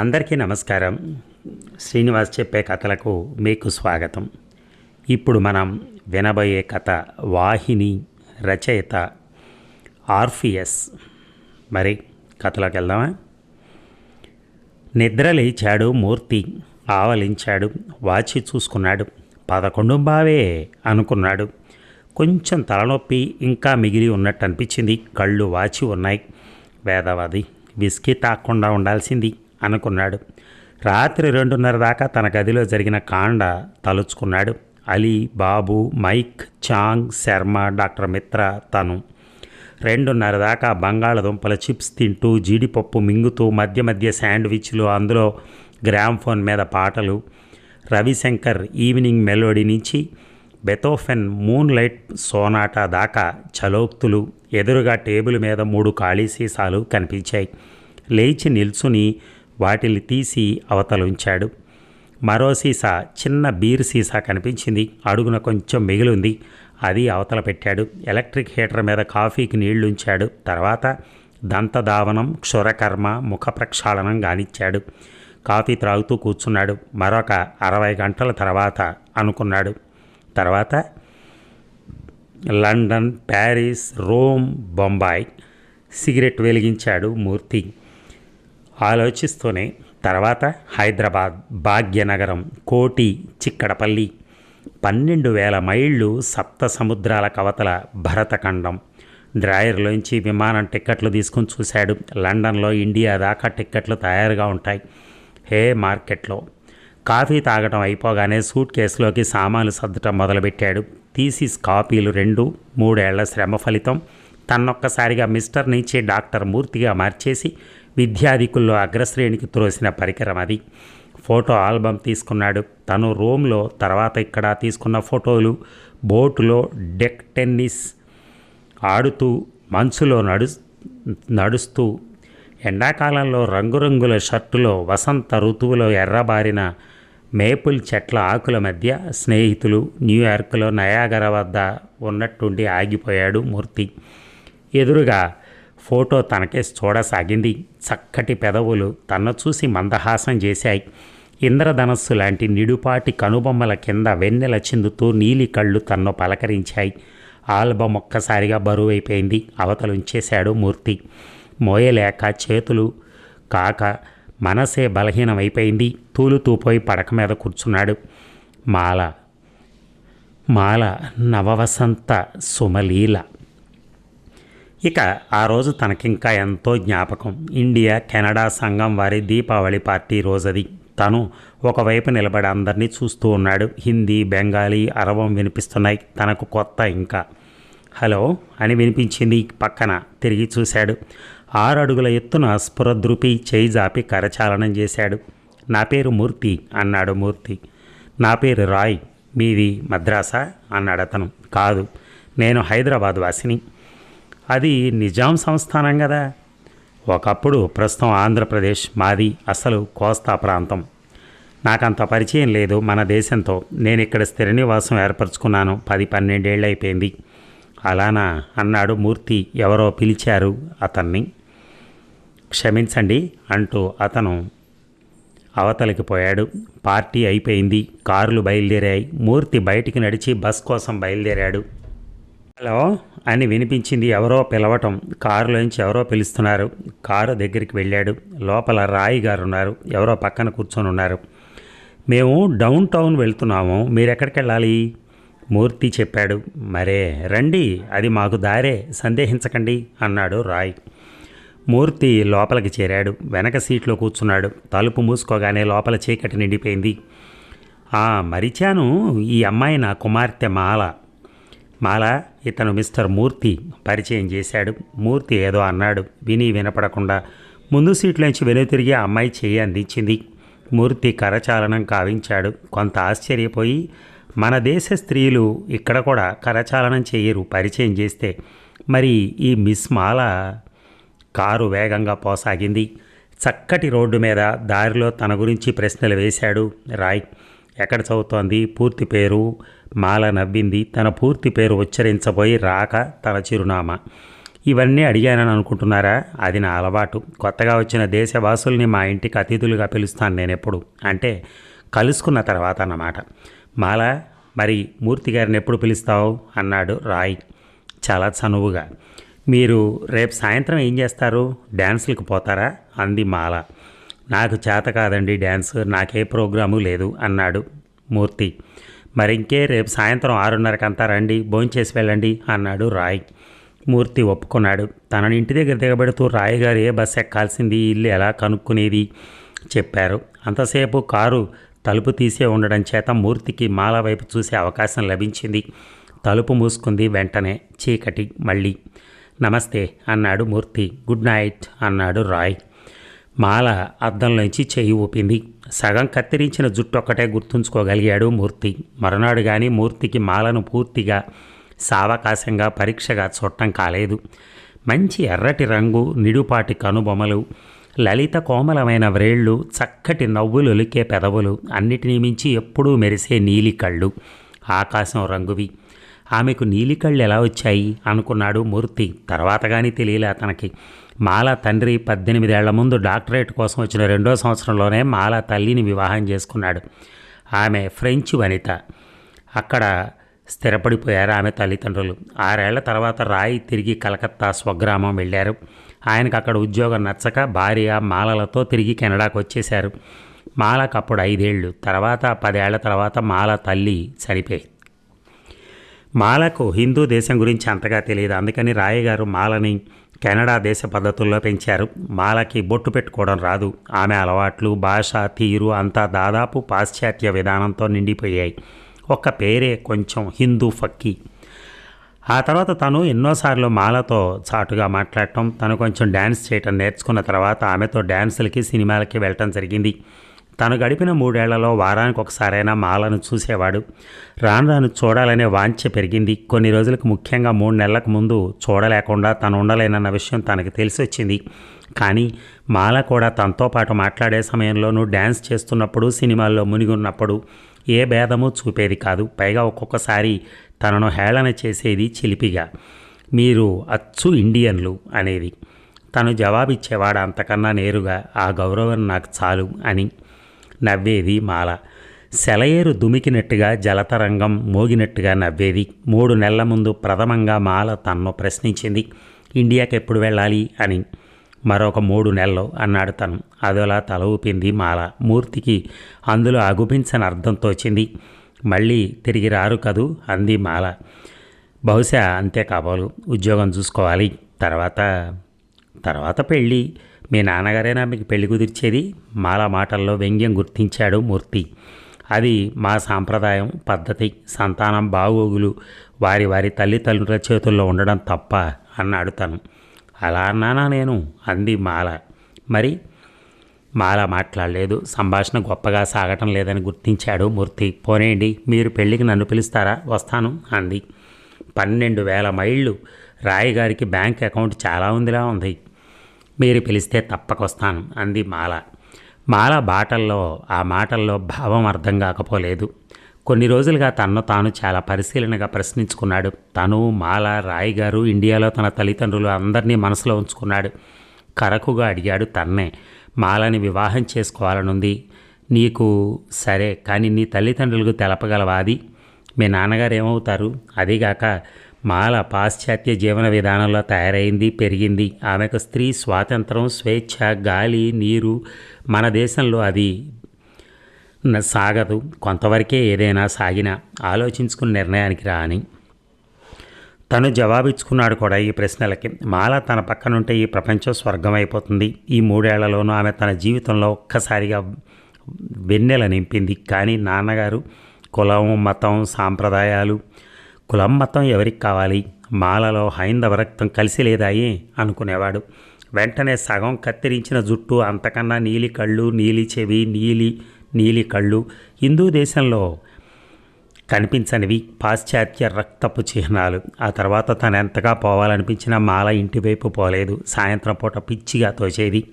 అందరికీ నమస్కారం. శ్రీనివాస్ చెప్పే కథలకు మీకు స్వాగతం. ఇప్పుడు మనం వినబోయే కథ వాహిని రచయిత ఆర్ఫియస్. మరి కథలోకి వెళ్దామా? నిద్ర లేచాడు మూర్తి ఆవలించాడు వాచి చూసుకున్నాడు పదకొండు బావే అనుకున్నాడు. కొంచెం తలనొప్పి ఇంకా మిగిలి ఉన్నట్టు అనిపించింది కళ్ళు వాచి ఉన్నాయి. వేదవాది విస్కీ తాకుండా ఉండాల్సింది. అనుకున్నాడు. రాత్రి రెండున్నర దాకా తన గదిలో జరిగిన కాండ తలుచుకున్నాడు. Ali Babu Mike Chang Sharma doctor Mitra తను. రెండున్నర దాకా బంగాళదుంపల చిప్స్ తింటూ జీడిపప్పు మింగుతూ మధ్య మధ్య శాండ్విచ్లు అందులో గ్రామ్ ఫోన్ మీద పాటలు. రవిశంకర్ ఈవినింగ్ మెలోడీ నుంచి బెతోఫెన్ మూన్ లైట్ సోనాటా దాకా చలోక్తులు ఎదురుగా టేబుల్ మీద మూడు ఖాళీ సీసాలు కనిపించాయి. లేచి నిల్చుని వాటిని తీసి అవతలుంచాడు మరో సీసా చిన్న బీర్ సీసా కనిపించింది. అడుగున కొంచెం మిగిలింది. అది అవతల పెట్టాడు. ఎలక్ట్రిక్ హీటర్ మీద కాఫీకి నీళ్ళుంచాడు తర్వాత దంతధావనం క్షురకర్మ ముఖ ప్రక్షాళనం గానిచ్చాడు. కాఫీ త్రాగుతూ కూర్చున్నాడు. మరొక అరవై గంటల తర్వాత అనుకున్నాడు. తర్వాత London Paris Rome Bombay cigarette వెలిగించాడు Murthy. ఆలోచిస్తూనే తర్వాత హైదరాబాద్ భాగ్యనగరం కోటి చిక్కడపల్లి పన్నెండు వేల మైళ్ళు సప్త సముద్రాల కవతల భరతఖండం. డ్రాయర్లోంచి విమానం టిక్కెట్లు తీసుకుని చూశాడు. లండన్లో ఇండియా దాకా టిక్కెట్లు తయారుగా ఉంటాయి. హే మార్కెట్లో! కాఫీ తాగటం అయిపోగానే సూట్ కేసులోకి సామాన్లు సర్దటం మొదలుపెట్టాడు. థీసిస్ కాపీలు రెండు మూడేళ్ళ శ్రమ ఫలితం తన్నొక్కసారిగా మిస్టర్ నుంచి డాక్టర్ మూర్తిగా మార్చేసి విద్యాధికుల్లో అగ్రశ్రేణికి త్రోసిన పరికరం అది. ఫోటో ఆల్బమ్ తీసుకున్నాడు. తను రోమ్లో తర్వాత ఇక్కడ తీసుకున్న ఫోటోలు బోటులో డెక్ టెన్నిస్ ఆడుతూ మంచులో నడు నడుస్తూ ఎండాకాలంలో రంగురంగుల షర్టులో వసంత ఋతువులో ఎర్రబారిన మేపుల్ చెట్ల ఆకుల మధ్య స్నేహితులు న్యూయార్క్లో నయాగర వద్ద ఉన్నట్టుండి ఆగిపోయాడు మూర్తి. ఎదురుగా ఫోటో తనకేసి చూడసాగింది. చక్కటి పెదవులు తన్ను చూసి మందహాసం చేశాయి. ఇంద్రధనస్సు లాంటి నిడుపాటి కనుబొమ్మల కింద వెన్నెల చిందుతూ నీలి కళ్ళు తన్ను పలకరించాయి. ఆల్బం ఒక్కసారిగా బరువైపోయింది. అవతలుంచేశాడు మూర్తి. మోయలేక చేతులు కాక మనసే బలహీనమైపోయింది. తూలుతూపోయి పడక మీద కూర్చున్నాడు. మాల మాల నవవసంత సుమలీల ఇక ఆ రోజు తనకింకా ఎంతో జ్ఞాపకం. ఇండియా కెనడా సంఘం వారి దీపావళి పార్టీ రోజది. తను ఒకవైపు నిలబడి అందరినీ చూస్తూ ఉన్నాడు. హిందీ బెంగాలీ అరవం వినిపిస్తున్నాయి. తనకు కొత్త ఇంకా. హలో అని వినిపించింది పక్కన. తిరిగి చూశాడు. ఆరు అడుగుల ఎత్తున స్ఫురద్రుపి చేయి జాపి కరచాలనం చేశాడు. నా పేరు మూర్తి అన్నాడు మూర్తి. నా పేరు రాయ్. మీది మద్రాసా అన్నాడు అతను కాదు. నేను హైదరాబాద్ వాసిని అది నిజాం సంస్థానం కదా ఒకప్పుడు ప్రస్తుతం ఆంధ్రప్రదేశ్ మాది అసలు కోస్తా ప్రాంతం. నాకంత పరిచయం లేదు మన దేశంతో. నేను ఇక్కడ స్థిర నివాసం ఏర్పరచుకున్నాను. పది పన్నెండేళ్ళు అయిపోయింది అలానా అన్నాడు మూర్తి ఎవరో పిలిచారు అతన్ని. క్షమించండి అంటూ అతను అవతలికి పోయాడు. పార్టీ అయిపోయింది. కార్లు బయలుదేరాయి. మూర్తి బయటికి నడిచి బస్ కోసం బయలుదేరాడు. హలో అని వినిపించింది ఎవరో పిలవటం. కారులోంచి ఎవరో పిలుస్తున్నారు. కారు దగ్గరికి వెళ్ళాడు. లోపల రాయి గారు ఉన్నారు ఎవరో పక్కన కూర్చొని ఉన్నారు. మేము డౌన్ టౌన్ వెళ్తున్నాము. మీరు ఎక్కడికి వెళ్ళాలి మూర్తి చెప్పాడు. మరే రండి. అది మాకు దారే. సందేహించకండి అన్నాడు రాయ్. మూర్తి లోపలికి చేరాడు. వెనక సీట్లో కూర్చున్నాడు. తలుపు మూసుకోగానే లోపల చీకటి నిండిపోయింది. "ఆ, మరిచాను. ఈ అమ్మాయి నా కుమార్తె మాల. మాల ఇతను మిస్టర్ మూర్తి పరిచయం చేశాడు. మూర్తి ఏదో అన్నాడు. విని వినపడకుండా ముందు సీట్లోంచి వెనుతిరిగి ఆ అమ్మాయి చేయి అందించింది. మూర్తి కరచాలనం కావించాడు. కొంత ఆశ్చర్యపోయి మన దేశ స్త్రీలు ఇక్కడ కూడా కరచాలనం చేయరు పరిచయం చేస్తే. మరి ఈ మిస్ మాల కారు వేగంగా పోసాగింది. చక్కటి రోడ్డు మీద దారిలో తన గురించి ప్రశ్నలు వేశాడు. రాయ్ ఎక్కడ చదువుతోంది? పూర్తి పేరు? మాల నవ్వింది. తన పూర్తి పేరు ఉచ్చరించబోయి రాక తన చిరునామా. ఇవన్నీ అడిగానని అనుకుంటున్నారా? అది నా అలవాటు. కొత్తగా వచ్చిన దేశవాసుల్ని మా ఇంటికి అతిథులుగా పిలుస్తాను నేను ఎప్పుడు అంటే కలుసుకున్న తర్వాత అన్నమాట. మాల మరి మూర్తి గారిని ఎప్పుడు పిలుస్తావు? అన్నాడు రాయ్. చాలా చనువుగా. మీరు రేపు సాయంత్రం ఏం చేస్తారు? డ్యాన్సులకు పోతారా? అంది మాల. నాకు చేత కాదండి డ్యాన్స్ నాకే ప్రోగ్రాము లేదు అన్నాడు మూర్తి. మరింకే రేపు సాయంత్రం ఆరున్నరకంతా రండి భోంచేసి వెళ్ళండి అన్నాడు రాయ్. మూర్తి ఒప్పుకున్నాడు. తనని ఇంటి దగ్గర దిగబెడుతూ రాయ్ గారు ఏ బస్సు ఎక్కాల్సింది ఇల్లు ఎలా కనుక్కునేది చెప్పారు. అంతసేపు కారు తలుపు తీసే ఉండడం చేత మూర్తికి మాల వైపు చూసే అవకాశం లభించింది. తలుపు మూసుకుంది వెంటనే చీకటి మళ్ళీ. నమస్తే అన్నాడు మూర్తి. గుడ్ నైట్ అన్నాడు రాయ్. మాల అద్దంలోంచి చెయ్యి ఊపింది. సగం కత్తిరించిన జుట్టు ఒక్కటే గుర్తుంచుకోగలిగాడు మూర్తి. మరునాడు కానీ మూర్తికి మాలను పూర్తిగా సావకాశంగా పరీక్షగా చూడటం కాలేదు. మంచి ఎర్రటి రంగు నిడుపాటి కనుబొమలు లలిత కోమలమైన వ్రేళ్ళు చక్కటి నవ్వులు ఒలికే పెదవులు అన్నిటినీ మించి ఎప్పుడూ మెరిసే నీలి కళ్ళు. ఆకాశం రంగువి. ఆమెకు నీలి కళ్ళు ఎలా వచ్చాయి? అనుకున్నాడు మూర్తి. తర్వాత కానీ తెలియలే అతనికి. మాల తండ్రి పద్దెనిమిదేళ్ళ ముందు డాక్టరేట్ కోసం వచ్చిన రెండో సంవత్సరంలోనే మాల తల్లిని వివాహం చేసుకున్నాడు. ఆమె ఫ్రెంచ్ వనిత. అక్కడ స్థిరపడిపోయారు ఆమె తల్లిదండ్రులు. ఆరేళ్ళ తర్వాత రాయి తిరిగి కలకత్తా స్వగ్రామం వెళ్ళారు. ఆయనకు అక్కడ ఉద్యోగం నచ్చక భార్య మాలలతో తిరిగి కెనడాకు వచ్చేశారు. మాలకు అప్పుడు ఐదేళ్ళు తర్వాత పదేళ్ళ తర్వాత మాల తల్లి చనిపోయి మాలకు హిందూ దేశం గురించి అంతగా తెలియదు. అందుకని రాయగారు మాలని కెనడా దేశ పద్ధతుల్లో పెంచారు. మాలకి బొట్టు పెట్టుకోవడం రాదు. ఆమె అలవాట్లు భాష తీరు అంతా దాదాపు పాశ్చాత్య విధానంతో నిండిపోయాయి. ఒక్క పేరే కొంచెం హిందూ ఫక్కి. ఆ తర్వాత తను ఎన్నోసార్లు మాలతో చాటుగా మాట్లాడటం తను కొంచెం డ్యాన్స్ చేయటం నేర్చుకున్న తర్వాత ఆమెతో డ్యాన్సులకి సినిమాలకి వెళ్ళటం జరిగింది. తను గడిపిన మూడేళ్ళలో వారానికి ఒకసారైనా మాలను చూసేవాడు. రాను రాను చూడాలనే వాంఛ పెరిగింది. కొన్ని రోజులకు ముఖ్యంగా మూడు నెలలకు ముందు చూడలేకుండా తను ఉండలేనన్న విషయం తనకు తెలిసి వచ్చింది కానీ మాల కూడా తనతో పాటు మాట్లాడే సమయంలోనూ డ్యాన్స్ చేస్తున్నప్పుడు సినిమాల్లో మునిగి ఉన్నప్పుడు ఏ భేదము చూపేది కాదు. పైగా ఒక్కొక్కసారి తనను హేళన చేసేది చిలిపిగా. మీరు అచ్చు ఇండియన్లు అనేది. తను జవాబిచ్చేవాడు అంతకన్నా నేరుగా ఆ గౌరవం నాకు చాలు అని. నవ్వేది మాల. సెలయేరు దుమికినట్టుగా జలతరంగం మోగినట్టుగా నవ్వేది. మూడు నెలల ముందు ప్రథమంగా మాల తన్ను ప్రశ్నించింది. ఇండియాకి ఎప్పుడు వెళ్ళాలి అని. మరొక మూడు నెలలు అన్నాడు తను. అదోలా తల ఊపింది మాల. మూర్తికి అందులో అగుపించని అర్థం తోచింది. మళ్ళీ తిరిగి రారు కదూ? అంది మాల. బహుశా అంతే కాబోలు. ఉద్యోగం చూసుకోవాలి. తర్వాత తర్వాత పెళ్ళి. మీ నాన్నగారేనా మీకు పెళ్ళి కుదిర్చేది మాల మాటల్లో వ్యంగ్యం గుర్తించాడు మూర్తి. అది మా సాంప్రదాయం పద్ధతి సంతానం బాగోగులు వారి వారి తల్లిదండ్రుల చేతుల్లో ఉండడం తప్ప అన్నాడు తను. అలా అన్నానా నేను? అంది మాల. మరి మాల మాట్లాడలేదు సంభాషణ గొప్పగా సాగటం లేదని గుర్తించాడు మూర్తి. పోనేయండి మీరు పెళ్ళికి నన్ను పిలుస్తారా? వస్తాను అంది. పన్నెండు వేల మైళ్ళు రాయిగారికి బ్యాంక్ అకౌంట్ చాలా ఉందిలా ఉంది. మీరు పిలిస్తే తప్పకొస్తాను అంది మాల. మాల బాటల్లో ఆ మాటల్లో భావం అర్థం కాకపోలేదు. కొన్ని రోజులుగా తన్ను తాను చాలా పరిశీలనగా ప్రశ్నించుకున్నాడు. తను మాల రాయ్ గారు ఇండియాలో తన తల్లిదండ్రులు అందరినీ మనసులో ఉంచుకున్నాడు. కరకుగా అడిగాడు తన్నే మాలని వివాహం చేసుకోవాలనుంది. నీకు సరే కానీ నీ తల్లిదండ్రులకు తెలపగలవాది మీ నాన్నగారు ఏమవుతారు? అదిగాక మాల పాశ్చాత్య జీవన విధానంలో తయారైంది పెరిగింది. ఆమెకు స్త్రీ స్వాతంత్రం స్వేచ్ఛ గాలి నీరు మన దేశంలో అది సాగదు. కొంతవరకే ఏదైనా సాగినా ఆలోచించుకుని నిర్ణయానికి రా అని తను జవాబిచ్చుకున్నాడు కూడా ఈ ప్రశ్నలకి. మాల తన పక్కనుంటే ఈ ప్రపంచం స్వర్గం అయిపోతుంది ఈ మూడేళ్ళలోనూ ఆమె తన జీవితంలో ఒక్కసారిగా వెన్నెల నింపింది. కానీ నాన్నగారు కులం మతం సాంప్రదాయాలు కులం మతం ఎవరికి కావాలి? మాలలో హైందవ రక్తం కలిసి లేదాయి అనుకునేవాడు. వెంటనే సగం కత్తిరించిన జుట్టు అంతకన్నా నీలి కళ్ళు నీలి చెవి నీలి నీలి కళ్ళు హిందూ దేశంలో కనిపించనివి. పాశ్చాత్య రక్తపు చిహ్నాలు. ఆ తర్వాత తను ఎంతగా పోవాలనిపించినా మాల ఇంటివైపు పోలేదు. సాయంత్రం పూట పిచ్చిగా తోచేది.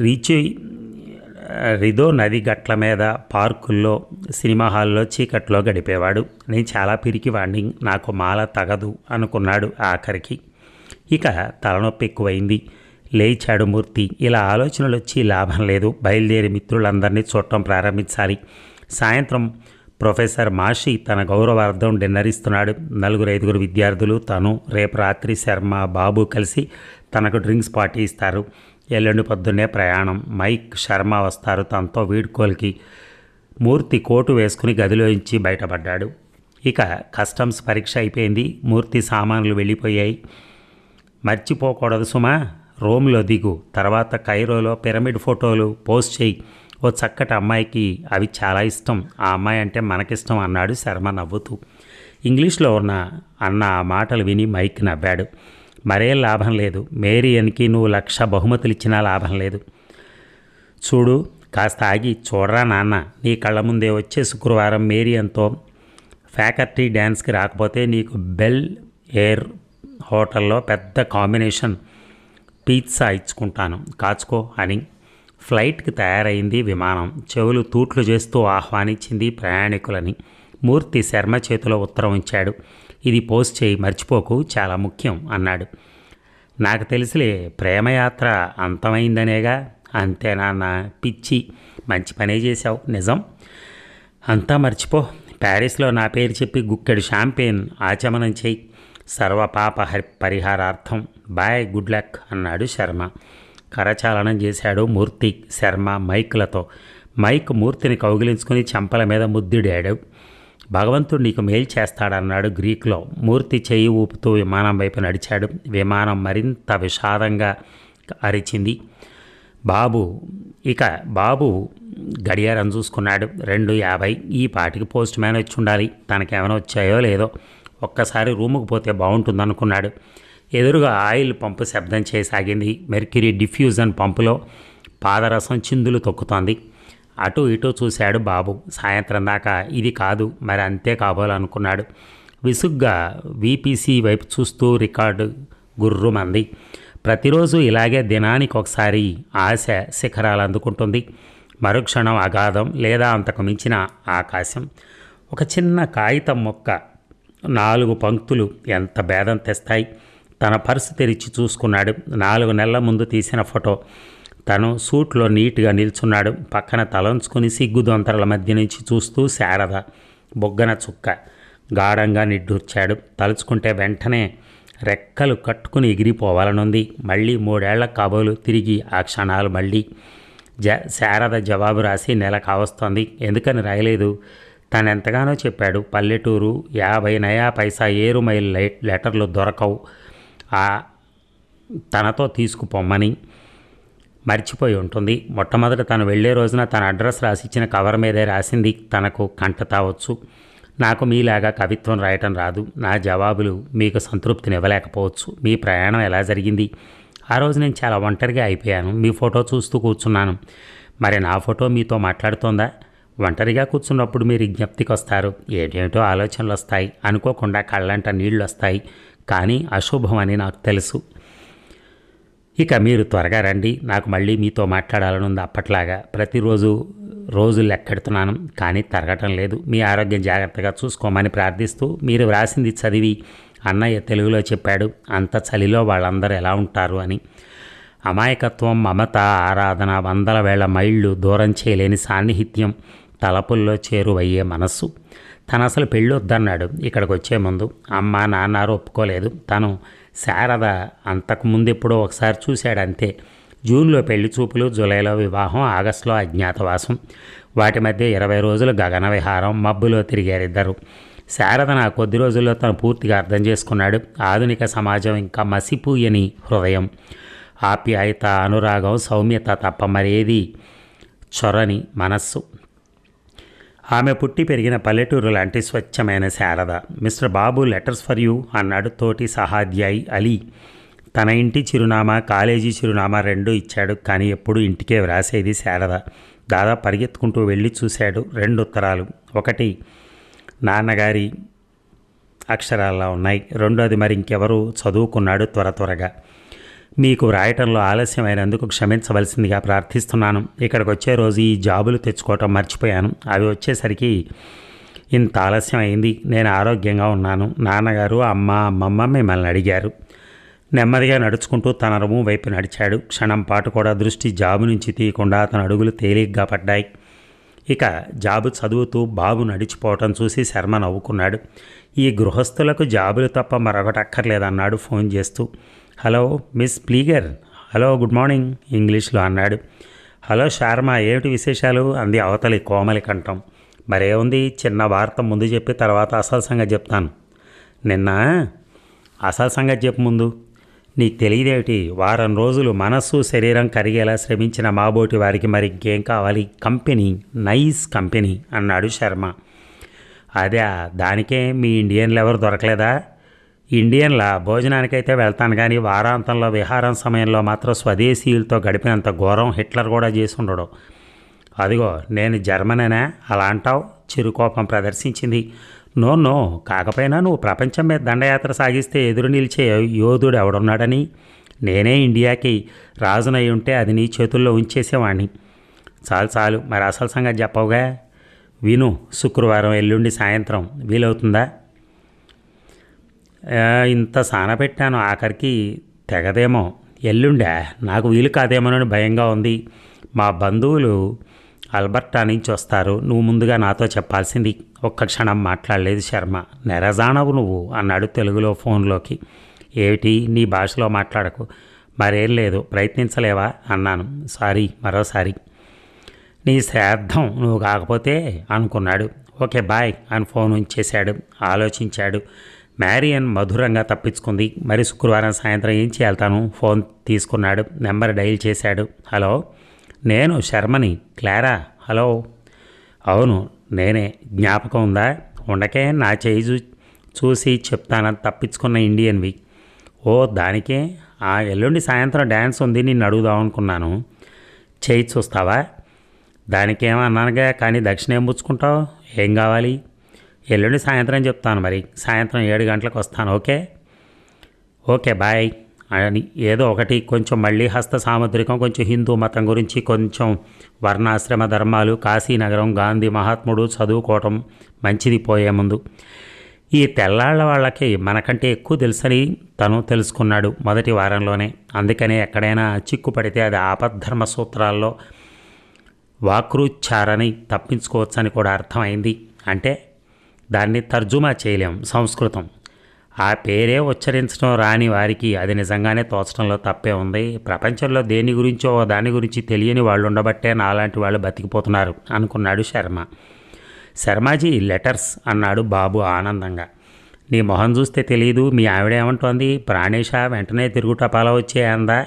రీచి రిదో నది గట్ల మీద పార్కుల్లో సినిమా హాల్లో చీకట్లో గడిపేవాడు. నేను చాలా పిరికి వాడిని నాకు మాల తగదు అనుకున్నాడు ఆఖరికి. ఇక తలనొప్పి ఎక్కువైంది. లేచాడు మూర్తి. ఇలా ఆలోచనలు వచ్చి లాభం లేదు. బయలుదేరి మిత్రులందరినీ చూడటం ప్రారంభించాలి. సాయంత్రం ప్రొఫెసర్ మాషి తన గౌరవార్థం డిన్నర్ ఇస్తున్నాడు నలుగురు ఐదుగురు విద్యార్థులు తను రేపు రాత్రి శర్మ బాబు కలిసి తనకు డ్రింక్స్ పార్టీ ఇస్తారు. ఎల్లుండి పొద్దున్నే ప్రయాణం. మైక్ శర్మ వస్తారు. తనతో వీడ్కోలికి మూర్తి కోటు వేసుకుని గదిలోంచి బయటపడ్డాడు. ఇక కస్టమ్స్ పరీక్ష అయిపోయింది. మూర్తి సామాన్లు వెళ్ళిపోయాయి. మర్చిపోకూడదు సుమా. రోమ్లో దిగు. తర్వాత కైరోలో పిరమిడ్ ఫోటోలు పోస్ట్ చేయి. ఓ చక్కటి అమ్మాయికి అవి చాలా ఇష్టం. ఆ అమ్మాయి అంటే మనకిష్టం అన్నాడు శర్మ నవ్వుతూ. ఇంగ్లీష్లో ఉన్న అన్న ఆ మాటలు విని మైక్ నవ్వాడు. మరేం లాభం లేదు. మేరియన్కి నువ్వు లక్ష బహుమతులు ఇచ్చినా లాభం లేదు. చూడు కాస్త ఆగి చూడరా నాన్న నీ కళ్ళ ముందే వచ్చే శుక్రవారం మేరియన్తో ఫ్యాకల్టీ డ్యాన్స్కి రాకపోతే నీకు బెల్ ఎయిర్ హోటల్లో పెద్ద కాంబినేషన్ పిజ్జా ఇచ్చుకుంటాను. కాచుకో అని ఫ్లైట్కి తయారైంది విమానం. చెవులు తూట్లు చేస్తూ ఆహ్వానించింది ప్రయాణికులని. మూర్తి శర్మ చేతిలో ఉత్తరం ఉంచాడు. ఇది పోస్ట్ చేయి మర్చిపోకు చాలా ముఖ్యం అన్నాడు. నాకు తెలిసిలే ప్రేమయాత్ర అంతమైందనేగా. అంతే నాన్న పిచ్చి మంచి పనే చేశావు నిజం. అంతా మర్చిపో ప్యారిస్లో నా పేరు చెప్పి గుక్కెడు షాంపెయిన్ ఆచమనం చేయి. సర్వపాప హరి పరిహారార్థం. బాయ్ గుడ్ లక్ అన్నాడు శర్మ. కరచాలనం చేశాడు మూర్తి శర్మ మైక్లతో. మైక్ మూర్తిని కౌగిలించుకుని చెంపల మీద ముద్దుడాడు. భగవంతుడు నీకు మేలు చేస్తాడన్నాడు గ్రీక్లో. మూర్తి చేయి ఊపుతూ విమానం వైపు నడిచాడు. విమానం మరింత విషాదంగా అరిచింది. బాబు ఇక బాబు గడియారం చూసుకున్నాడు. రెండు యాభై. ఈ పాటికి పోస్ట్ మ్యాన్ వచ్చి ఉండాలి. తనకేమైనా వచ్చాయో లేదో ఒక్కసారి రూముకు పోతే బాగుంటుందనుకున్నాడు. ఎదురుగా ఆయిల్ పంపు శబ్దం చేయసాగింది మెర్క్యూరీ డిఫ్యూజన్ పంపులో పాదరసం చిందులు తొక్కుతోంది. అటు ఇటు చూశాడు బాబు. సాయంత్రం దాకా ఇది కాదు మరి అంతే కాబోలనుకున్నాడు. విసుగ్గా వీపీసీ వైపు చూస్తూ రికార్డు గుర్రుమంది. ప్రతిరోజు ఇలాగే దినానికి ఒకసారి ఆశ శిఖరాలు అందుకుంటుంది మరుక్షణం అగాధం లేదా అంతకు మించిన ఆకాశం. ఒక చిన్న కాగితం మొక్క నాలుగు పంక్తులు ఎంత భేదం తెస్తాయి? తన పర్సు తెరిచి చూసుకున్నాడు. నాలుగు నెలల ముందు తీసిన ఫోటో. తను సూట్లో నీట్గా నిల్చున్నాడు. పక్కన తలంచుకుని సిగ్గుదొంతరల మధ్య నుంచి చూస్తూ శారద బొగ్గన చుక్క గాఢంగా నిడ్డూర్చాడు తలుచుకుంటే వెంటనే రెక్కలు కట్టుకుని ఎగిరిపోవాలనుంది. మళ్ళీ మూడేళ్ళ కబోలు తిరిగి ఆ క్షణాలు మళ్ళీ జ శారద జవాబు రాసి నెల కావస్తోంది. ఎందుకని రాయలేదు? తను ఎంతగానో చెప్పాడు. పల్లెటూరు యాభై నయా పైసా ఏరు మైల్ లెటర్లు దొరకవు. ఆ తనతో తీసుకుపోమ్మని మర్చిపోయి ఉంటుంది. మొట్టమొదట తను వెళ్ళే రోజున తన అడ్రస్ రాసిచ్చిన కవర్ మీదే రాసింది తనకు కంట తావచ్చు. నాకు మీలాగా కవిత్వం రాయటం రాదు. నా జవాబులు మీకు సంతృప్తినివ్వలేకపోవచ్చు. మీ ప్రయాణం ఎలా జరిగింది? ఆ రోజు నేను చాలా ఒంటరిగా అయిపోయాను. మీ ఫోటో చూస్తూ కూర్చున్నాను. మరి నా ఫోటో మీతో మాట్లాడుతోందా? ఒంటరిగా కూర్చున్నప్పుడు మీరు జ్ఞప్తికి వస్తారు ఏటేమిటో ఆలోచనలు వస్తాయి అనుకోకుండా కళ్ళంట నీళ్ళు వస్తాయి కానీ అశుభం అని నాకు తెలుసు. ఇక మీరు త్వరగా రండి. నాకు మళ్ళీ మీతో మాట్లాడాలని ఉంది అప్పట్లాగా. ప్రతిరోజు రోజు లెక్కెడుతున్నాను కానీ తరగటం లేదు. మీ ఆరోగ్యం జాగ్రత్తగా చూసుకోమని ప్రార్థిస్తూ మీరు వ్రాసింది చదివి అన్నయ్య తెలుగులో చెప్పాడు అంత చలిలో వాళ్ళందరూ ఎలా ఉంటారు? అని. అమాయకత్వం మమత ఆరాధన వందల వేల మైళ్ళు దూరం చేయలేని సాన్నిహిత్యం తలపుల్లో చేరువయ్యే మనస్సు. తను అసలు పెళ్ళి వద్దన్నాడు ఇక్కడికి వచ్చే ముందు అమ్మ నాన్నారు ఒప్పుకోలేదు. తను శారద అంతకుముందెప్పుడో ఒకసారి చూశాడు అంతే జూన్లో పెళ్ళి చూపులు జూలైలో వివాహం ఆగస్టులో అజ్ఞాతవాసం. వాటి మధ్య ఇరవై రోజులు గగన విహారం మబ్బులో తిరిగారిద్దరు శారద నా కొద్ది రోజుల్లో తను పూర్తిగా అర్థం చేసుకున్నాడు. ఆధునిక సమాజం ఇంకా మసిపూయని హృదయం. ఆప్యాయత అనురాగం సౌమ్యత తప్ప మరేది చొరని మనస్సు. ఆమె పుట్టి పెరిగిన పల్లెటూరు లాంటి స్వచ్ఛమైన Sarada. Mister Babu letters for you అన్నాడు తోటి సహాధ్యాయి అలీ. తన ఇంటి చిరునామా కాలేజీ చిరునామా రెండూ ఇచ్చాడు కానీ ఎప్పుడు ఇంటికే వ్రాసేది శారద. దాదా పరిగెత్తుకుంటూ వెళ్ళి చూశాడు. రెండు ఉత్తరాలు. ఒకటి నాన్నగారి అక్షరాల్లో ఉన్నాయి. రెండోది మరి ఇంకెవరు చదువుకున్నాడు త్వర త్వరగా. మీకు వ్రాయటంలో ఆలస్యమైనందుకు క్షమించవలసిందిగా ప్రార్థిస్తున్నాను. ఇక్కడికి వచ్చే రోజు ఈ జాబులు తెచ్చుకోవటం మర్చిపోయాను. అవి వచ్చేసరికి ఇంత ఆలస్యం అయింది నేను ఆరోగ్యంగా ఉన్నాను. నాన్నగారు అమ్మ అమ్మమ్మ మిమ్మల్ని అడిగారు. నెమ్మదిగా నడుచుకుంటూ తన రూము వైపు నడిచాడు. క్షణం పాటు కూడా దృష్టి జాబు నుంచి తీయకుండా అతను అడుగులు తేలిగ్గా పడ్డాయి. ఇక జాబు చదువుతూ బాబు నడిచిపోవటం చూసి శర్మ నవ్వుకున్నాడు. ఈ గృహస్థులకు జాబులు తప్ప మరొకటి అక్కర్లేదన్నాడు ఫోన్ చేస్తూ. హలో మిస్ ప్లీగర్. హలో గుడ్ మార్నింగ్ ఇంగ్లీష్లో అన్నాడు. హలో శర్మ ఏమిటి విశేషాలు? అంది అవతలి కోమలి కంఠం. మరేముంది చిన్న వార్త ముందు చెప్పి తర్వాత అసలు సంగతి చెప్తాను. నిన్న? అసలు సంగతి చెప్పు ముందు. నీకు తెలియదేమిటి? వారం రోజులు మనస్సు శరీరం కరిగేలా శ్రమించిన మాబోటి వారికి మరి ఇంకేం కావాలి? కంపెనీ నైస్ కంపెనీ అన్నాడు శర్మ. అదే దానికే మీ ఇండియన్లు ఎవరు దొరకలేదా? ఇండియన్ల భోజనానికైతే వెళ్తాను కానీ వారాంతంలో విహారం సమయంలో మాత్రం స్వదేశీయులతో గడిపినంత ఘోరం హిట్లర్ కూడా చేసి ఉండడు. అదిగో నేను జర్మనేనా అలా అంటావు? చిరుకోపం ప్రదర్శించింది. నో నో కాకపోయినా నువ్వు ప్రపంచం మీద దండయాత్ర సాగిస్తే ఎదురు నిలిచే యోధుడు ఎవడున్నాడని నేనే ఇండియాకి రాజునై ఉంటే అది నీ చేతుల్లో ఉంచేసేవాణ్ణి. చాలు చాలు మరి అసలు సంగతి చెప్పవుగా? విను శుక్రవారం ఎల్లుండి సాయంత్రం వీలవుతుందా? ఇంత సాన పెట్టాను. ఆఖరికి తెగదేమో. ఎల్లుండా నాకు వీలు కాదేమోనని భయంగా ఉంది. మా బంధువులు అల్బర్టా నుంచి వస్తారు. నువ్వు ముందుగా నాతో చెప్పాల్సింది ఒక్క క్షణం మాట్లాడలేదు శర్మ. నెరజానవు నువ్వు అన్నాడు తెలుగులో ఫోన్లోకి. ఏమిటి నీ భాషలో మాట్లాడకు. మరేం లేదు ప్రయత్నించలేవా? అన్నాను. సారీ మరోసారి. నీ శ్రాద్ధం నువ్వు కాకపోతే అనుకున్నాడు. ఓకే బాయ్ అని ఫోన్ ఉంచేశాడు. ఆలోచించాడు. మ్యారియన్ మధురంగా తప్పించుకుంది. మరి శుక్రవారం సాయంత్రం ఏం చేయాలతాను? ఫోన్ తీసుకున్నాడు. నెంబర్ డైల్ చేశాడు. హలో నేను శర్మని. క్లారా? హలో. అవును నేనే. జ్ఞాపకం ఉందా? ఉండకే నా చేయి చూసి చెప్తానని తప్పించుకున్న ఇండియన్వి. ఓ దానికే? ఆ ఎల్లుండి సాయంత్రం డ్యాన్స్ ఉంది నిన్ను అడుగుదాం అనుకున్నాను. చేయి చూస్తావా? దానికేమన్నానుగా కానీ దక్షిణ ఏం పుచ్చుకుంటావు? ఏం కావాలి? ఎల్లుండి సాయంత్రం చెప్తాను మరి. సాయంత్రం ఏడు గంటలకు వస్తాను. ఓకే? Okay bye. అని ఏదో ఒకటి కొంచెం మళ్ళీ హస్త సాముద్రికం కొంచెం హిందూ మతం గురించి కొంచెం వర్ణాశ్రమ ధర్మాలు కాశీనగరం గాంధీ మహాత్ముడు చదువుకోవటం మంచిది పోయే ముందు. ఈ తెల్లాళ్ళ వాళ్ళకి మనకంటే ఎక్కువ తెలుసని తను తెలుసుకున్నాడు మొదటి వారంలోనే. అందుకనే ఎక్కడైనా చిక్కుపడితే అది ఆపద్ధర్మ సూత్రాల్లో వాక్రూచ్చారని తప్పించుకోవచ్చని కూడా అర్థమైంది. అంటే దాన్ని తర్జుమా చేయలేం సంస్కృతం. ఆ పేరే ఉచ్చరించడం రాని వారికి అది నిజంగానే తోచడంలో తప్పే ఉంది. ప్రపంచంలో దేని గురించో దాని గురించి తెలియని వాళ్ళు ఉండబట్టే నాలాంటి వాళ్ళు బతికిపోతున్నారు అనుకున్నాడు శర్మ. శర్మాజీ లెటర్స్ అన్నాడు బాబు ఆనందంగా. నీ మొహం చూస్తే తెలియదు మీ ఆవిడ ఏమంటోంది? ప్రాణేష వెంటనే తిరుగుటపాల వచ్చే అందా?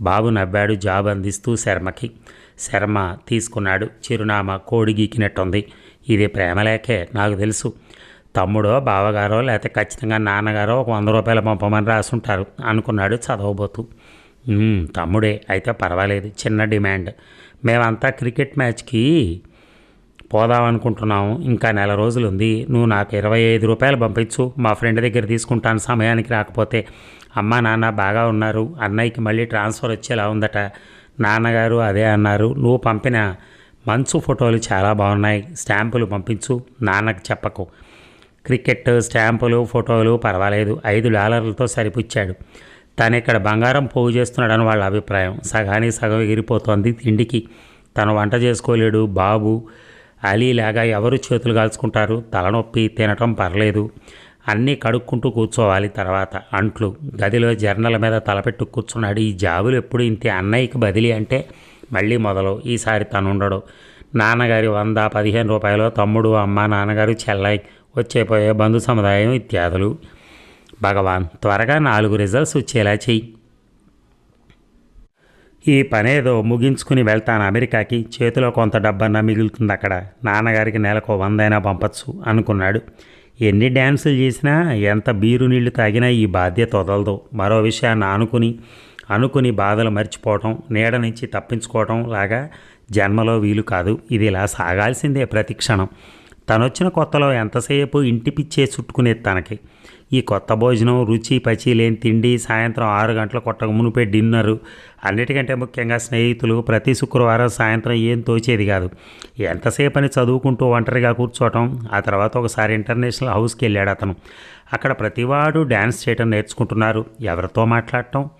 బాబు నవ్వాడు జాబ్ అందిస్తూ శర్మకి. శర్మ తీసుకున్నాడు చిరునామా కోడి గీకినట్టుంది. ఇది ప్రేమలేఖే నాకు తెలుసు. తమ్ముడో బావగారో లేకపోతే ఖచ్చితంగా నాన్నగారో ఒక వంద రూపాయలు పంపమని రాసుంటారు అనుకున్నాడు చదవబోతూ. తమ్ముడే అయితే పర్వాలేదు చిన్న డిమాండ్. మేమంతా క్రికెట్ మ్యాచ్కి పోదాం అనుకుంటున్నాము ఇంకా నెల రోజులు ఉంది నువ్వు నాకు ఇరవై ఐదు రూపాయలు పంపించు. మా ఫ్రెండ్ దగ్గర తీసుకుంటాను సమయానికి రాకపోతే. అమ్మ నాన్న బాగా ఉన్నారు. అన్నయ్యకి మళ్ళీ ట్రాన్స్ఫర్ వచ్చేలా ఉందట. నాన్నగారు అదే అన్నారు. నువ్వు పంపిన మంచు ఫోటోలు చాలా బాగున్నాయి. స్టాంపులు పంపించు నాన్నకు చెప్పకు. క్రికెట్ స్టాంపులు ఫోటోలు పర్వాలేదు. ఐదు డాలర్లతో సరిపుచ్చాడు. తను ఇక్కడ బంగారం పోగు చేస్తున్నాడని వాళ్ళ అభిప్రాయం. సగానికి సగం ఎగిరిపోతోంది తిండికి. తను వంట చేసుకోలేడు. బాబు అలీలాగా ఎవరు చేతులు కాల్చుకుంటారు? తలనొప్పి తినటం పర్లేదు. అన్నీ కడుక్కుంటూ కూర్చోవాలి తర్వాత. అంట్లు. గదిలో జర్నల మీద తలపెట్టు కూర్చున్నాడు. ఈ జాబులు ఎప్పుడు ఇంతే అన్నయ్యకి బదిలీ అంటే మళ్ళీ మొదలు. ఈసారి తను ఉండడు నాన్నగారి వంద పదిహేను రూపాయలు తమ్ముడు అమ్మ నాన్నగారు చెల్లాయి వచ్చేపోయే బంధు సముదాయం ఇత్యాదులు. భగవాన్ త్వరగా నాలుగు రిజల్ట్స్ వచ్చేలా చెయ్యి. ఈ పనేదో ముగించుకుని వెళ్తాను అమెరికాకి. చేతిలో కొంత డబ్బన్నా మిగులుతుంది అక్కడ. నాన్నగారికి నెలకు వందైనా పంపచ్చు అనుకున్నాడు. ఎన్ని డ్యాన్సులు చేసినా ఎంత బీరు నీళ్ళు తాగినా ఈ బాధ్యత వదలదు. మరో విషయాన్ని ఆనుకుని అనుకుని బాధలు మర్చిపోవటం నీడ నుంచి తప్పించుకోవటం లాగా జన్మలో వీలు కాదు. ఇది ఇలా సాగాల్సిందే ప్రతి క్షణం. తనొచ్చిన కొత్తలో ఎంతసేపు ఇంటి పిచ్చే చుట్టుకునేది తనకి. ఈ కొత్త భోజనం రుచి పచి లేని తిండి సాయంత్రం ఆరు గంటల కొట్టక మునిపే డిన్నరు అన్నిటికంటే ముఖ్యంగా స్నేహితులు ప్రతి శుక్రవారం సాయంత్రం ఏం తోచేది కాదు. ఎంతసేపు అని చదువుకుంటూ ఒంటరిగా కూర్చోవటం ఆ తర్వాత ఒకసారి ఇంటర్నేషనల్ హౌస్కి వెళ్ళాడు అతను. అక్కడ ప్రతివాడు డ్యాన్స్ చేయటం నేర్చుకుంటున్నారు. ఎవరితో మాట్లాడటం?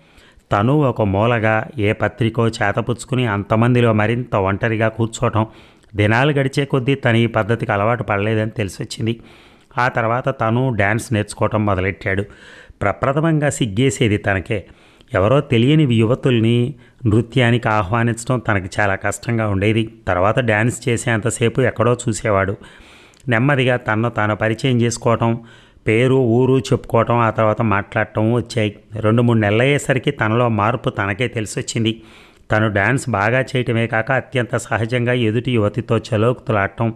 తను ఒక మూలగా ఏ పత్రికో చేతపుచ్చుకుని అంతమందిలో మరింత ఒంటరిగా కూర్చోవటం దినాలు గడిచే కొద్దీ తన ఈ పద్ధతికి అలవాటు పడలేదని తెలిసొచ్చింది. ఆ తర్వాత తను డ్యాన్స్ నేర్చుకోవటం మొదలెట్టాడు. ప్రప్రథమంగా సిగ్గేసేది తనకే. ఎవరో తెలియని యువతుల్ని నృత్యానికి ఆహ్వానించడం తనకి చాలా కష్టంగా ఉండేది. తర్వాత డ్యాన్స్ చేసేంతసేపు ఎక్కడో చూసేవాడు. నెమ్మదిగా తనను తాను పరిచయం చేసుకోవటం పేరు ఊరు చెప్పుకోవటం ఆ తర్వాత మాట్లాడటం వచ్చాయి. రెండు మూడు నెలలు అయ్యేసరికి తనలో మార్పు తనకే తెలిసి వచ్చింది తను డ్యాన్స్ బాగా చేయటమే కాక అత్యంత సహజంగా ఎదుటి యువతితో చలోక్తులాడటం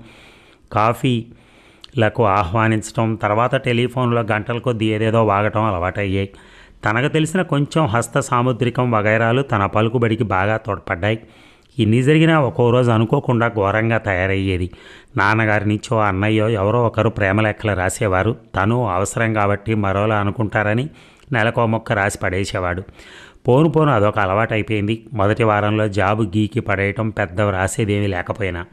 కాఫీలకు ఆహ్వానించడం తర్వాత టెలిఫోన్లో గంటల కొద్దీ ఏదేదో వాగటం అలవాటయ్యాయి. తనకు తెలిసిన కొంచెం హస్త సాముద్రికం వగైరాలు తన పలుకుబడికి బాగా తోడ్పడ్డాయి. ఇన్ని జరిగినా ఒక్కో రోజు అనుకోకుండా ఘోరంగా తయారయ్యేది. నాన్నగారి నుంచో అన్నయ్యో ఎవరో ఒకరు ప్రేమ లెక్కలు రాసేవారు. తను అవసరం కాబట్టి మరోలా అనుకుంటారని నెలకో మొక్క రాసి పడేసేవాడు. పోను పోను అదొక అలవాటు అయిపోయింది మొదటి వారంలో జాబు గీకి పడేయటం పెద్ద రాసేదేమీ లేకపోయినా.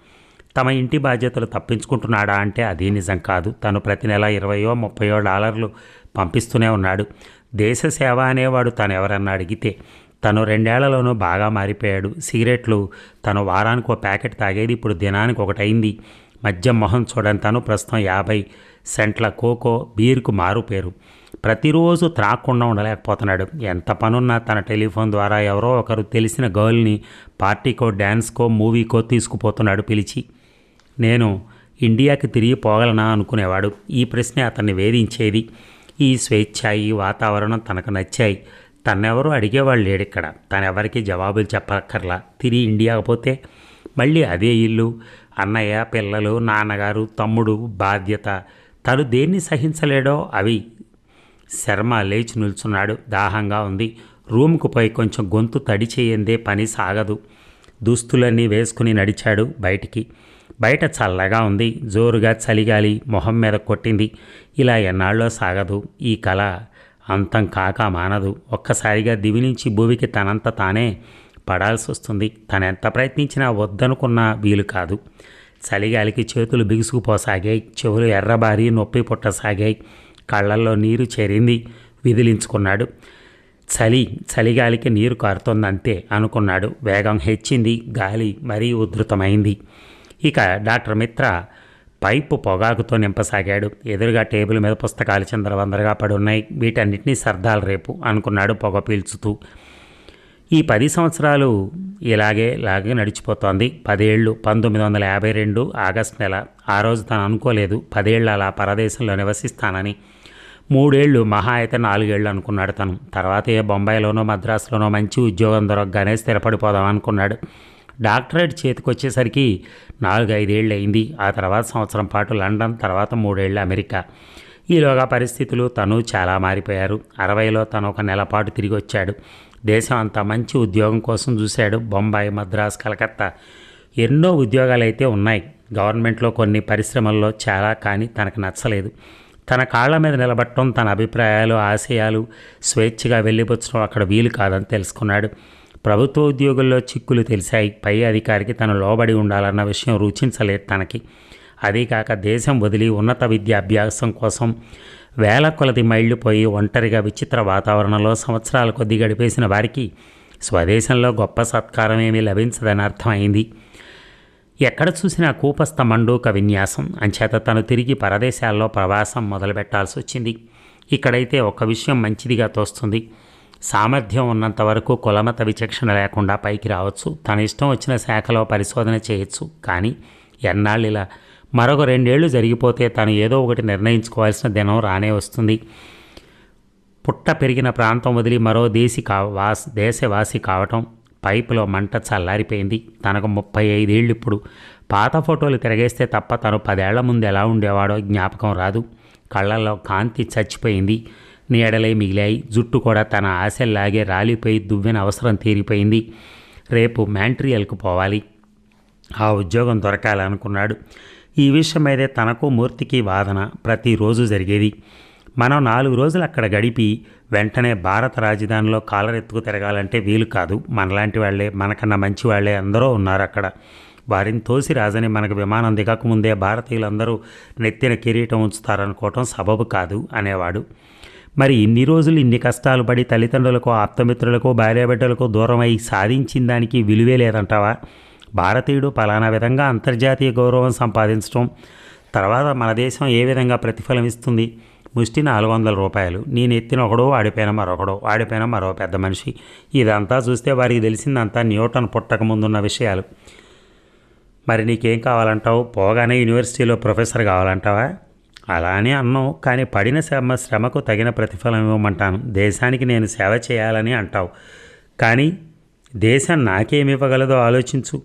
తమ ఇంటి బాధ్యతలు తప్పించుకుంటున్నాడా అంటే అది నిజం కాదు. తను ప్రతి నెల ఇరవయో ముప్పయో డాలర్లు పంపిస్తూనే ఉన్నాడు. దేశ సేవ అనేవాడు తను ఎవరన్నా అడిగితే తను రెండేళ్ళలోనూ బాగా మారిపోయాడు. సిగరెట్లు తను వారానికి ఒక ప్యాకెట్ తాగేది ఇప్పుడు దినానికి ఒకటైంది మద్యం మొహం చూడని తను ప్రస్తుతం యాభై సెంట్ల కోకో బీరుకు మారు పేరు. ప్రతిరోజు త్రాక్కుండా ఉండలేకపోతున్నాడు. ఎంత పనున్నా తన టెలిఫోన్ ద్వారా ఎవరో ఒకరు తెలిసిన గర్ల్ని పార్టీకో డ్యాన్స్కో మూవీకో తీసుకుపోతున్నాడు పిలిచి. నేను ఇండియాకి తిరిగి పోగలనా అనుకునేవాడు. ఈ ప్రశ్నే అతన్ని వేధించేది. ఈ స్వేచ్ఛ ఈ వాతావరణం తనకు నచ్చాయి. తనెవరూ అడిగేవాళ్ళు లేడు ఇక్కడ. తనెవరికి జవాబులు చెప్పక్కర్లా. తిరిగి ఇండియాకు పోతే మళ్ళీ అదే ఇల్లు అన్నయ్య పిల్లలు నాన్నగారు తమ్ముడు బాధ్యత. తను దేన్ని సహించలేడో అవి. శర్మ లేచి నిల్చున్నాడు. దాహంగా ఉంది. రూమ్కు పోయి కొంచెం గొంతు తడి చేయందే పని సాగదు. దుస్తులన్నీ వేసుకుని నడిచాడు బయటికి. బయట చల్లగా ఉంది. జోరుగా చలిగాలి. మొహం మీద కొట్టింది. ఇలా ఎన్నాళ్ళో సాగదు. ఈ కళ అంతం కాక మానదు. ఒక్కసారిగా దివి నుంచి భూమికి తనంత తానే పడాల్సి వస్తుంది. తనెంత ప్రయత్నించినా వద్దనుకున్నా వీలు కాదు. చలిగాలికి చేతులు బిగుసుకుపోసాగాయి. చెవులు ఎర్రబారి నొప్పి పుట్టసాగాయి. కళ్ళల్లో నీరు చేరింది. విదిలించుకున్నాడు. చలి చలిగాలికి నీరు కారుతుందంతే అనుకున్నాడు. వేగం హెచ్చింది. గాలి మరీ ఉధృతమైంది. ఇక డాక్టర్ మిత్ర పైపు పొగాకుతో నింపసాగాడు. ఎదురుగా టేబుల్ మీద పుస్తకాలు చిందరవందరగా పడి ఉన్నాయి వీటన్నిటినీ సర్దాలు రేపు అనుకున్నాడు పొగ పీల్చుతూ. ఈ పది సంవత్సరాలు ఇలాగే లాగే నడిచిపోతోంది. పదేళ్ళు పంతొమ్మిది వందల యాభై రెండు ఆగస్ట్ నెల. ఆ రోజు తను అనుకోలేదు. పదేళ్ళు అలా పరదేశంలో నివసిస్తానని. మూడేళ్ళు మహా అయితే నాలుగేళ్ళు అనుకున్నాడు తను. తర్వాత ఏ బొంబాయిలోనో మద్రాసులోనో మంచి ఉద్యోగం దొరకగానే స్థిరపడిపోదాం అనుకున్నాడు. డాక్టరేట్ చేతికొచ్చేసరికి నాలుగైదేళ్ళు నాలుగు ఐదేళ్ళు అయింది ఆ తర్వాత సంవత్సరం పాటు లండన్ తర్వాత మూడేళ్ళు అమెరికా. ఈలోగా పరిస్థితులు తను చాలా మారిపోయారు. అరవైలో తను ఒక నెల పాటు తిరిగి వచ్చాడు దేశం అంతా మంచి ఉద్యోగం కోసం చూశాడు. బొంబాయి మద్రాస్ కలకత్తా ఎన్నో ఉద్యోగాలు అయితే ఉన్నాయి. గవర్నమెంట్లో కొన్ని పరిశ్రమల్లో చాలా కానీ తనకు నచ్చలేదు. తన కాళ్ళ మీద నిలబట్టడం తన అభిప్రాయాలు ఆశయాలు స్వేచ్ఛగా వెళ్ళిపుచ్చడం అక్కడ వీలు కాదని తెలుసుకున్నాడు. ప్రభుత్వ ఉద్యోగుల్లో చిక్కులు తెలిసాయి. పై అధికారికి తను లోబడి ఉండాలన్న విషయం రుచించలేదు తనకి. అదీ కాక దేశం వదిలి ఉన్నత విద్యాభ్యాసం కోసం వేల కొలది మైళ్ళు పోయి ఒంటరిగా విచిత్ర వాతావరణంలో సంవత్సరాల కొద్ది గడిపేసిన వారికి స్వదేశంలో గొప్ప సత్కారం ఏమీ లభించదని అర్థమైంది. ఎక్కడ చూసినా కూపస్థ మండూక విన్యాసం. అంచేత తను తిరిగి పరదేశాల్లో ప్రవాసం మొదలుపెట్టాల్సి వచ్చింది ఇక్కడైతే ఒక విషయం మంచిదిగా తోస్తుంది. సామర్థ్యం ఉన్నంత వరకు కులమత విచక్షణ లేకుండా పైకి రావచ్చు. తన ఇష్టం వచ్చిన శాఖలో పరిశోధన చేయొచ్చు. కానీ ఎన్నాళ్ళు ఇలా మరొక రెండేళ్ళు జరిగిపోతే తను ఏదో ఒకటి నిర్ణయించుకోవాల్సిన దినం రానే వస్తుంది. పుట్ట పెరిగిన ప్రాంతం వదిలి మరో దేశి కా వాస్ దేశవాసి కావటం పైపులో మంట చల్లారిపోయింది. తనకు ముప్పై ఐదేళ్ళు ఇప్పుడు. పాత ఫోటోలు తిరగేస్తే తప్ప తను పదేళ్ళ ముందు ఎలా ఉండేవాడో జ్ఞాపకం రాదు. కళ్ళల్లో కాంతి చచ్చిపోయింది. నీడలే మిగిలాయి. జుట్టు కూడా తన ఆశల్లాగే రాలిపోయి దువ్వెన అవసరం తీరిపోయింది. రేపు మ్యాంట్రియల్కు పోవాలి. ఆ ఉద్యోగం దొరకాలనుకున్నాడు. ఈ విషయం మీదే తనకు మూర్తికి వాదన ప్రతిరోజు జరిగేది. మనం నాలుగు రోజులు అక్కడ గడిపి వెంటనే భారత రాజధానిలో కాలరెత్తుకు తిరగాలంటే వీలు కాదు. మనలాంటి వాళ్ళే మనకన్నా మంచి వాళ్ళే అందరూ ఉన్నారు అక్కడ. వారిని తోసి రాజని మనకు విమానం దిగకముందే భారతీయులందరూ నెత్తిన కిరీటం ఉంచుతారనుకోవటం సబబు కాదు అనేవాడు. మరి ఇన్ని రోజులు ఇన్ని కష్టాలు పడి తల్లిదండ్రులకు ఆప్తమిత్రులకు భార్యాబిడ్డలకు దూరమై సాధించిన దానికి విలువే లేదంటావా? భారతీయుడు పలానా విధంగా అంతర్జాతీయ గౌరవం సంపాదించడం తర్వాత మన దేశం ఏ విధంగా ప్రతిఫలం ఇస్తుంది? ముష్టి నాలుగు వందల రూపాయలు. నేను ఎత్తిన ఒకడో వాడిపోయిన మరొకడో వాడిపోయిన మరో పెద్ద మనిషి. ఇదంతా చూస్తే వారికి తెలిసిందంతా న్యూటన్ పుట్టక ముందున్న విషయాలు. మరి నీకేం కావాలంటావు? పోగానే యూనివర్సిటీలో ప్రొఫెసర్ కావాలంటావా? అలానే అన్నావు కానీ పడిన శ్రమ శ్రమకు తగిన ప్రతిఫలం ఇవ్వమంటాను. దేశానికి నేను సేవ చేయాలని అంటావు. కానీ దేశం నాకేమి ఇవ్వగలదో ఆలోచించు.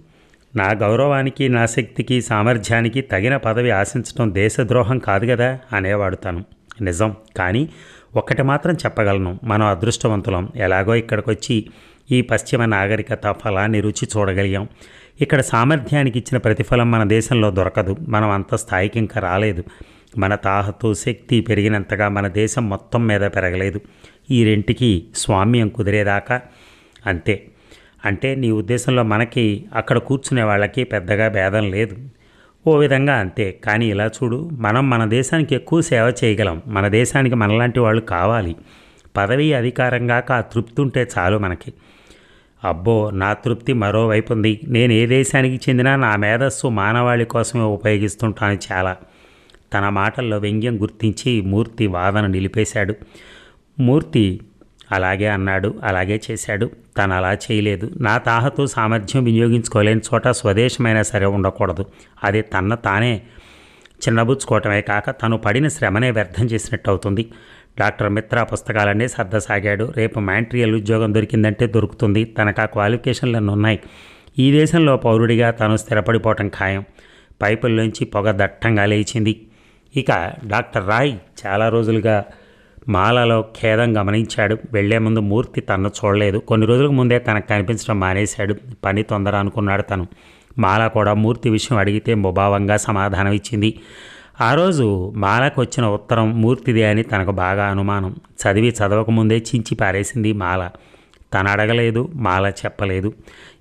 నా గౌరవానికి నా శక్తికి సామర్థ్యానికి తగిన పదవి ఆశించడం దేశద్రోహం కాదు కదా అనేవాడు తను. నిజం. కానీ ఒక్కటి మాత్రం చెప్పగలను. మనం అదృష్టవంతులం. ఎలాగో ఇక్కడికి వచ్చి ఈ పశ్చిమ నాగరికత ఫలాన్ని రుచి చూడగలిగాం. ఇక్కడ సామర్థ్యానికి ఇచ్చిన ప్రతిఫలం మన దేశంలో దొరకదు. మనం అంత స్థాయికి ఇంకా రాలేదు. మన తాహతు శక్తి పెరిగినంతగా మన దేశం మొత్తం మీద పెరగలేదు. ఈ రెంటికి స్వామ్యం కుదిరేదాకా అంతే. అంటే నీ ఉద్దేశంలో మనకి అక్కడ కూర్చునే వాళ్ళకి పెద్దగా భేదం లేదు. ఓ విధంగా అంతే. కానీ ఇలా చూడు మనం మన దేశానికి ఎక్కువ సేవ చేయగలం. మన దేశానికి మనలాంటి వాళ్ళు కావాలి. పదవి అధికారంగాక ఆ తృప్తి ఉంటే చాలు మనకి. అబ్బో నా తృప్తి మరోవైపు ఉంది. నేను ఏ దేశానికి చెందినా నా మేధస్సు మానవాళి కోసమే ఉపయోగిస్తుంటాను చాలా. తన మాటల్లో వ్యంగ్యం గుర్తించి మూర్తి వాదన నిలిపేశాడు. మూర్తి అలాగే అన్నాడు అలాగే చేశాడు. తను అలా చేయలేదు. నా తాహతో సామర్థ్యం వినియోగించుకోలేని చోట స్వదేశమైనా సరే ఉండకూడదు. అది తన తానే చిన్నబుచ్చుకోవటమే కాక తను పడిన శ్రమనే వ్యర్థం చేసినట్టు అవుతుంది డాక్టర్ మిత్ర పుస్తకాలన్నీ సర్దసాగాడు. రేపు మ్యాంట్రియల్ ఉద్యోగం దొరికిందంటే దొరుకుతుంది. తనకు ఆ క్వాలిఫికేషన్లన్నీ ఉన్నాయి. ఈ దేశంలో పౌరుడిగా తను స్థిరపడిపోవటం ఖాయం. పైపుల్లోంచి పొగ దట్టంగా లేచింది. ఇక డాక్టర్ రాయ్ చాలా రోజులుగా మాలలో ఖేదం గమనించాడు. వెళ్ళే ముందు మూర్తి తన చూడలేదు. కొన్ని రోజులకు ముందే తనకు కనిపించడం మానేశాడు. పని తొందర అనుకున్నాడు తను. మాల కూడా మూర్తి విషయం అడిగితే ముభావంగా సమాధానం ఇచ్చింది. ఆ రోజు మాలకు వచ్చిన ఉత్తరం మూర్తిదే అని తనకు బాగా అనుమానం. చదివి చదవకముందే చించి పారేసింది మాల. తను అడగలేదు మాల చెప్పలేదు.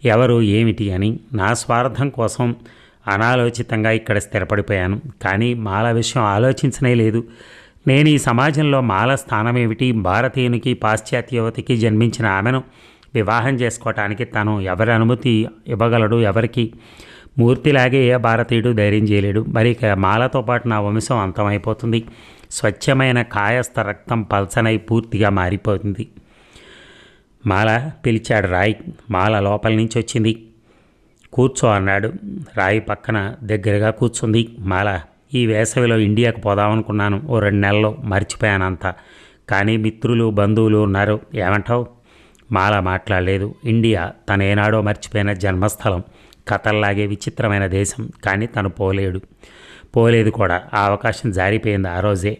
ఎవరు ఏమిటి అని నా స్వార్థం కోసం అనాలోచితంగా ఇక్కడ స్థిరపడిపోయాను. కానీ మాల విషయం ఆలోచించనే లేదు. నేను ఈ సమాజంలో మాల స్థానం ఏమిటి భారతీయునికి పాశ్చాత్య యువతికి జన్మించిన ఆమెను వివాహం చేసుకోవటానికి తను ఎవరి అనుమతి ఇవ్వగలడు? ఎవరికి? మూర్తిలాగే ఏ భారతీయుడు ధైర్యం చేయలేడు. మరి మాలతో పాటు నా వంశం అంతమైపోతుంది. స్వచ్ఛమైన కాయస్థ రక్తం పల్సనై పూర్తిగా మారిపోతుంది. మాల పిలిచాడు రాయ్. మాల లోపల నుంచి వచ్చింది. కూర్చో అన్నాడు. రాయి పక్కన దగ్గరగా కూర్చుంది. మాల ఈ వేసవిలో ఇండియాకు పోదామనుకున్నాను. ఓ రెండు నెలల్లో మర్చిపోయానంతా. కానీ మిత్రులు బంధువులు ఉన్నారు. ఏమంటావు? మాల మాట్లాడలేదు. ఇండియా తనేనాడో ఏనాడో మర్చిపోయిన జన్మస్థలం. కథల్లాగే విచిత్రమైన దేశం. కానీ తను పోలేడు. పోలేదు కూడా. ఆ అవకాశం జారిపోయింది ఆ రోజే.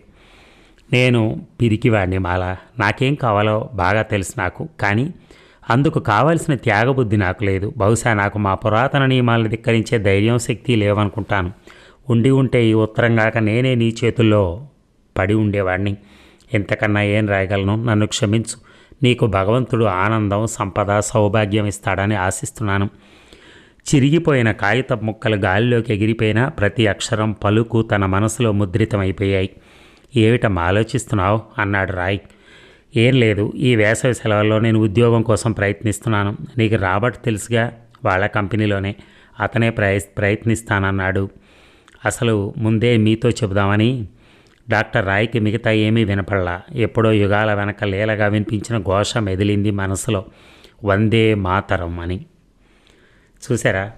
నేను పిరికివాడిని మాల. నాకేం కావాలో బాగా తెలుసు నాకు. కానీ అందుకు కావలసిన త్యాగబుద్ధి నాకు లేదు. బహుశా నాకు మా పురాతన నియమాలను ధిక్కరించే ధైర్యం శక్తి లేవనుకుంటాను. ఉండి ఉంటే ఈ ఉత్తరం కాక నేనే నీ చేతుల్లో పడి ఉండేవాడిని ఇంతకన్నా ఏం రాయగలను? నన్ను క్షమించు. నీకు భగవంతుడు ఆనందం సంపద సౌభాగ్యం ఇస్తాడని ఆశిస్తున్నాను. చిరిగిపోయిన కాగిత ముక్కలు గాలిలోకి ఎగిరిపోయినా ప్రతి అక్షరం పలుకు తన మనసులో ముద్రితమైపోయాయి. ఏమిటమ్మా ఆలోచిస్తున్నావు? అన్నాడు రాయ్. ఏం లేదు ఈ వేసవి సెలవుల్లో నేను ఉద్యోగం కోసం ప్రయత్నిస్తున్నాను. నీకు రాబర్ట్ తెలుసుగా? వాళ్ళ కంపెనీలోనే. అతనే ప్రయ ప్రయత్నిస్తానన్నాడు. అసలు ముందే మీతో చెబుదామని. డాక్టర్ రాయ్కి మిగతా ఏమీ వినపడలా. ఎప్పుడో యుగాల వెనక లీలగా వినిపించిన ఘోష మెదిలింది మనసులో. వందే మాతరం అని. చూసారా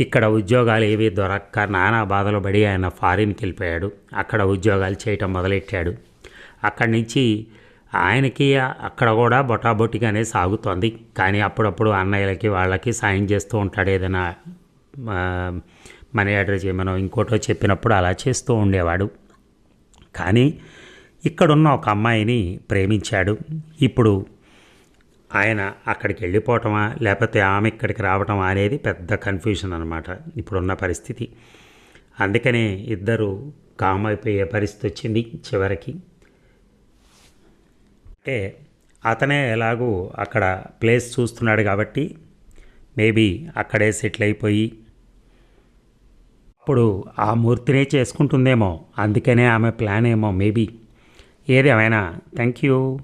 ఇక్కడ ఉద్యోగాలు ఏవి దొరక్క నానా బాధలు పడి ఆయన ఫారిన్కి వెళ్ళిపోయాడు అక్కడ ఉద్యోగాలు చేయటం మొదలెట్టాడు. అక్కడి నుంచి ఆయనకి అక్కడ కూడా బొటాబొటిగానే సాగుతోంది. కానీ అప్పుడప్పుడు అన్నయ్యలకి వాళ్ళకి సాయం చేస్తూ ఉంటాడు ఏదైనా మనీ ఆర్డర్ చేయమనో ఇంకోటో చెప్పినప్పుడు అలా చేస్తూ ఉండేవాడు. కానీ ఇక్కడున్న ఒక అమ్మాయిని ప్రేమించాడు. ఇప్పుడు ఆయన అక్కడికి వెళ్ళిపోవటమా లేకపోతే ఆమె ఇక్కడికి రావటమా అనేది పెద్ద కన్ఫ్యూషన్ అనమాట ఇప్పుడున్న పరిస్థితి. అందుకనే ఇద్దరు కామ్ అయిపోయే పరిస్థితి వచ్చింది చివరికి. అంటే అతనే ఎలాగూ అక్కడ ప్లేస్ చూస్తున్నాడు కాబట్టి మేబీ అక్కడే సెటిల్ అయిపోయి అప్పుడు ఆ మూర్తినే చేసుకుంటుందేమో. అందుకనే ఆమె ప్లాన్ ఏమో మేబీ. ఏదేమైనా థ్యాంక్ యూ.